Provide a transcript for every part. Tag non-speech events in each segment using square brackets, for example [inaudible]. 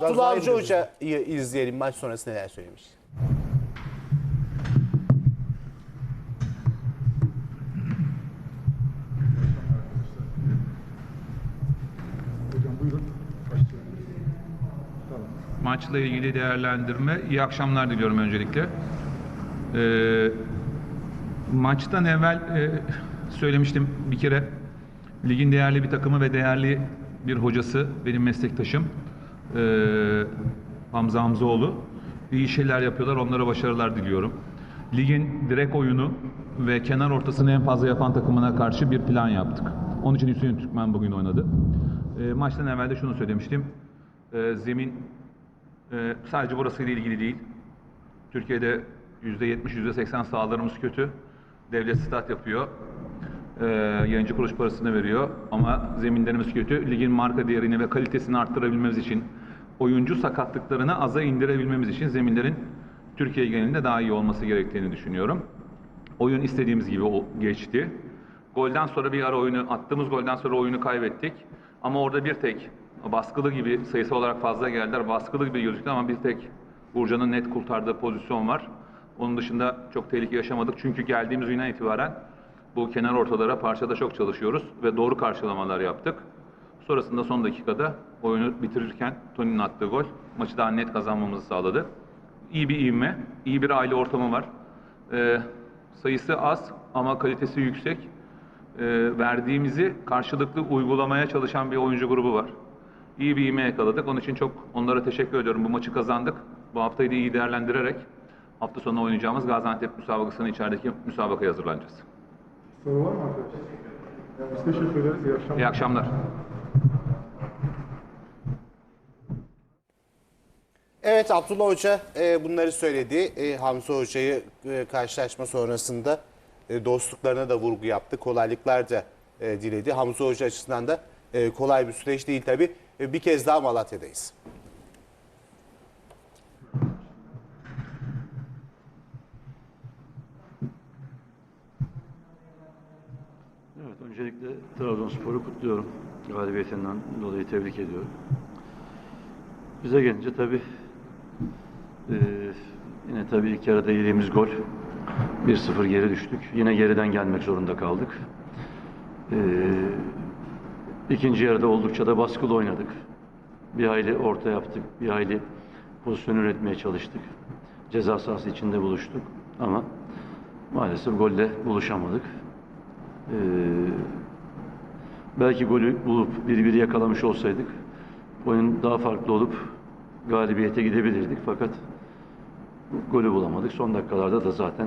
Abdullah Avcı Hoca'yı izleyelim maç sonrası neler söylemiş. Hocam buyurun. Başlayalım. Tamam. Maçla ilgili değerlendirme. İyi akşamlar diliyorum öncelikle. Ee, maçtan evvel e, söylemiştim bir kere ligin değerli bir takımı ve değerli bir hocası benim meslektaşım ee, Hamza Hamzoğlu. İyi şeyler yapıyorlar. Onlara başarılar diliyorum. Ligin direkt oyunu ve kenar ortasını en fazla yapan takımına karşı bir plan yaptık. Onun için Hüseyin Türkmen bugün oynadı. Ee, maçtan evvel de şunu söylemiştim. Ee, zemin ee, sadece burasıyla ilgili değil. Türkiye'de %70, %80 sahalarımız kötü. Devlet stat yapıyor. Ee, yayıncı kuruluş parasını veriyor. Ama zeminlerimiz kötü. Ligin marka değerini ve kalitesini arttırabilmemiz için, oyuncu sakatlıklarını aza indirebilmemiz için zeminlerin Türkiye genelinde daha iyi olması gerektiğini düşünüyorum. Oyun istediğimiz gibi geçti. Golden sonra bir ara oyunu, attığımız golden sonra oyunu kaybettik. Ama orada bir tek baskılı gibi sayısı olarak fazla geldiler. Baskılı gibi gözüktü ama bir tek Burcan'ın net kurtardığı pozisyon var. Onun dışında çok tehlike yaşamadık. Çünkü geldiğimiz günden itibaren bu kenar ortalara parçada çok çalışıyoruz ve doğru karşılamalar yaptık. Sonrasında son dakikada oyunu bitirirken Tony'nin attığı gol maçı daha net kazanmamızı sağladı. İyi bir ivme, iyi bir aile ortamı var. Ee, sayısı az ama kalitesi yüksek. Ee, verdiğimizi karşılıklı uygulamaya çalışan bir oyuncu grubu var. İyi bir ivme yakaladık. Onun için çok onlara teşekkür ediyorum. Bu maçı kazandık. Bu haftayı da iyi değerlendirerek hafta sonu oynayacağımız Gaziantep müsabakasının içerideki müsabakaya hazırlanacağız. Soru var mı arkadaşlar? Biz teşekkür ederiz. İyi akşamlar. İyi akşamlar. Evet Abdullah Hoca e, bunları söyledi. E, Hamza Hoca'yı e, karşılaşma sonrasında e, dostluklarına da vurgu yaptı. Kolaylıklar da e, diledi. Hamza Hoca açısından da e, kolay bir süreç değil tabii. E, bir kez daha Malatya'dayız. Evet, öncelikle Trabzonspor'u kutluyorum. Galibiyetinden dolayı tebrik ediyorum. Bize gelince tabii yine tabii ilk yarıda yediğimiz gol 1-0 geri düştük. Yine geriden gelmek zorunda kaldık. Eee ikinci yarıda oldukça da baskılı oynadık. Bir hayli orta yaptık, bir hayli pozisyon üretmeye çalıştık. Ceza sahası içinde buluştuk ama maalesef golle buluşamadık. Ee, belki golü bulup bir biri yakalamış olsaydık oyun daha farklı olup galibiyete gidebilirdik fakat golü bulamadık. Son dakikalarda da zaten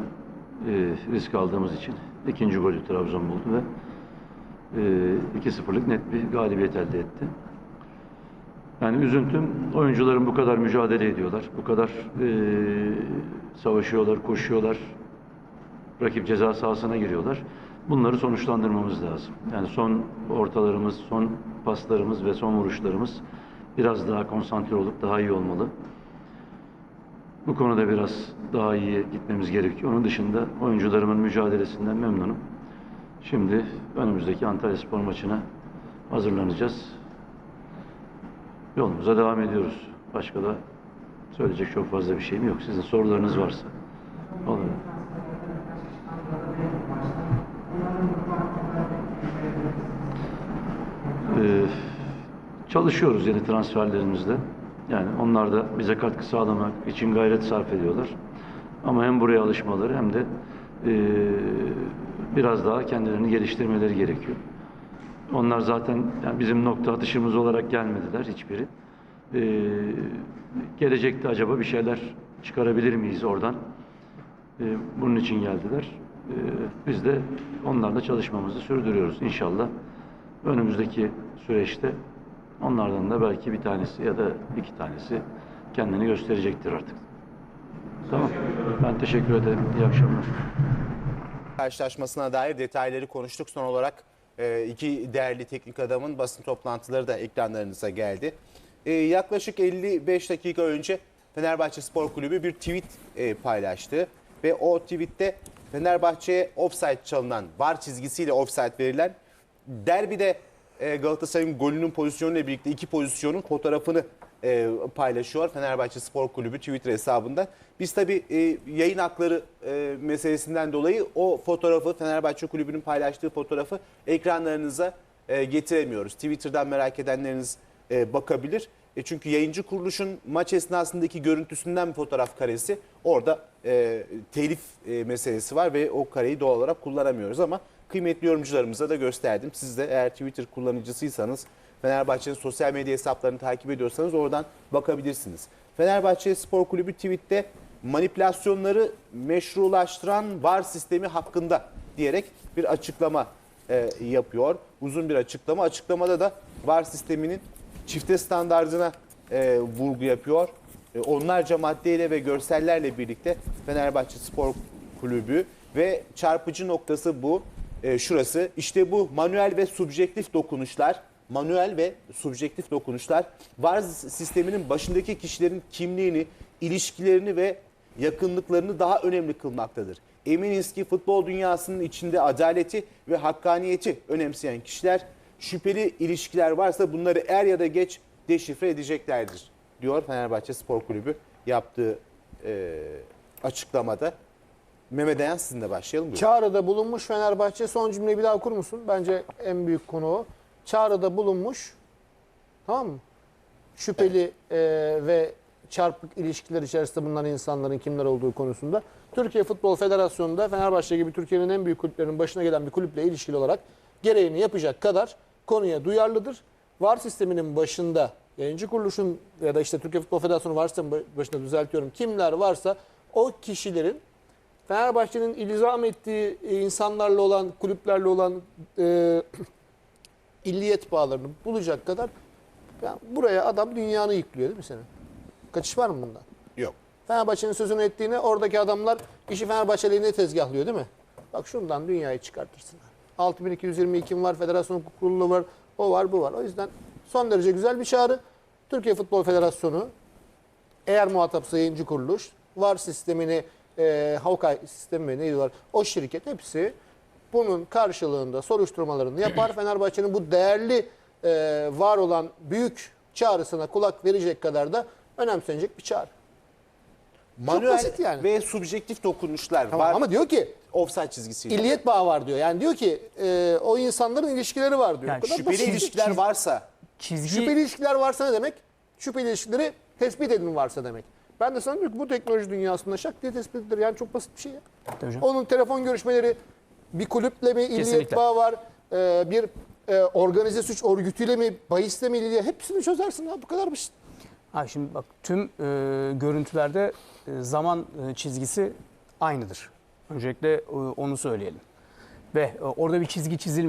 e, risk aldığımız için ikinci golü Trabzon buldu ve e, 2-0'lık net bir galibiyet elde etti. Yani üzüntüm oyuncuların bu kadar mücadele ediyorlar, bu kadar e, savaşıyorlar, koşuyorlar, rakip ceza sahasına giriyorlar. Bunları sonuçlandırmamız lazım. Yani son ortalarımız, son paslarımız ve son vuruşlarımız biraz daha konsantre olup daha iyi olmalı. Bu konuda biraz daha iyi gitmemiz gerekiyor. Onun dışında oyuncularımın mücadelesinden memnunum. Şimdi önümüzdeki Antalya Spor maçına hazırlanacağız. Yolumuza devam ediyoruz. Başka da söyleyecek çok fazla bir şeyim yok. Sizin sorularınız varsa olur. Ee, çalışıyoruz yeni transferlerimizde. Yani onlar da bize katkı sağlamak için gayret sarf ediyorlar. Ama hem buraya alışmaları hem de e, biraz daha kendilerini geliştirmeleri gerekiyor. Onlar zaten yani bizim nokta atışımız olarak gelmediler hiçbiri. Ee, gelecekte acaba bir şeyler çıkarabilir miyiz oradan? Ee, bunun için geldiler. Ee, biz de onlarla çalışmamızı sürdürüyoruz inşallah. Önümüzdeki süreçte onlardan da belki bir tanesi ya da iki tanesi kendini gösterecektir artık. Tamam. Ben teşekkür ederim. İyi akşamlar. Karşılaşmasına dair detayları konuştuk. Son olarak e, iki değerli teknik adamın basın toplantıları da ekranlarınıza geldi. E, yaklaşık 55 dakika önce Fenerbahçe Spor Kulübü bir tweet e, paylaştı. Ve o tweette Fenerbahçe'ye offside çalınan, var çizgisiyle offside verilen derbide e, Galatasaray'ın golünün pozisyonuyla birlikte iki pozisyonun fotoğrafını e, paylaşıyor Fenerbahçe Spor Kulübü Twitter hesabında. Biz tabii e, yayın hakları meselesinden dolayı o fotoğrafı Fenerbahçe Kulübü'nün paylaştığı fotoğrafı ekranlarınıza getiremiyoruz. Twitter'dan merak edenleriniz bakabilir. Çünkü yayıncı kuruluşun maç esnasındaki görüntüsünden bir fotoğraf karesi orada e, telif e, meselesi var ve o kareyi doğal olarak kullanamıyoruz ama kıymetli yorumcularımıza da gösterdim. Siz de eğer Twitter kullanıcısıysanız Fenerbahçe'nin sosyal medya hesaplarını takip ediyorsanız oradan bakabilirsiniz. Fenerbahçe Spor Kulübü tweette manipülasyonları meşrulaştıran VAR sistemi hakkında diyerek bir açıklama e, yapıyor. Uzun bir açıklama. Açıklamada da VAR sisteminin çifte standardına e, vurgu yapıyor. E, onlarca maddeyle ve görsellerle birlikte Fenerbahçe Spor Kulübü ve çarpıcı noktası bu. E, şurası. İşte bu manuel ve subjektif dokunuşlar, manuel ve subjektif dokunuşlar VAR sisteminin başındaki kişilerin kimliğini, ilişkilerini ve yakınlıklarını daha önemli kılmaktadır. Eminiz ki futbol dünyasının içinde adaleti ve hakkaniyeti önemseyen kişiler şüpheli ilişkiler varsa bunları er ya da geç deşifre edeceklerdir diyor Fenerbahçe Spor Kulübü yaptığı e, açıklamada. Mehmet Ayan sizinle başlayalım. Buyurun. Çağrı'da bulunmuş Fenerbahçe. Son cümleyi bir daha okur musun? Bence en büyük konu o. Çağrı'da bulunmuş. Tamam mı? Şüpheli e, ve çarpık ilişkiler içerisinde bulunan insanların kimler olduğu konusunda. Türkiye Futbol Federasyonu'nda Fenerbahçe gibi Türkiye'nin en büyük kulüplerinin başına gelen bir kulüple ilişkili olarak gereğini yapacak kadar konuya duyarlıdır. VAR sisteminin başında yayıncı kuruluşun ya da işte Türkiye Futbol Federasyonu VAR sistemi başında düzeltiyorum kimler varsa o kişilerin Fenerbahçe'nin ilzam ettiği e, insanlarla olan, kulüplerle olan e, [clears throat] illiyet bağlarını bulacak kadar ya buraya adam dünyanı yıklıyor değil mi senin? Kaçış var mı bundan? Yok. Fenerbahçe'nin sözünü ettiğine oradaki adamlar işi Fenerbahçe lehine tezgahlıyor değil mi? Bak şundan dünyayı çıkartırsın. 6222 var, federasyon kurulu var, o var bu var. O yüzden son derece güzel bir çağrı. Türkiye Futbol Federasyonu eğer muhatapsa yayıncı kuruluş, var sistemini, e, Hawkeye sistemi mi var, o şirket hepsi bunun karşılığında soruşturmalarını yapar. [clears throat] Fenerbahçe'nin bu değerli e, var olan büyük çağrısına kulak verecek kadar da önemsenecek bir çağrı. Manuel basit yani. ve subjektif dokunuşlar Tamam, var. ama diyor ki offside çizgisiyle. illiyet bağı var diyor. Yani diyor ki e, o insanların ilişkileri var diyor. Yani Bu kadar Şüpheli basit. ilişkiler varsa Çizgi Şüpheli ilişkiler varsa ne demek? Şüpheli ilişkileri tespit edin varsa demek. Ben de sana diyorum ki bu teknoloji dünyasında şak diye tespit edilir. Yani çok basit bir şey ya. Tabii. Onun telefon görüşmeleri bir kulüple mi illiyet Kesinlikle. bağı var? e, bir e, organize suç örgütüyle mi, bahisle mi ilgili? Hepsini çözersin ha. Bu kadar basit. Ha şimdi bak tüm e, görüntülerde e, zaman e, çizgisi aynıdır. Öncelikle e, onu söyleyelim. Ve e, orada bir çizgi çizilmiş.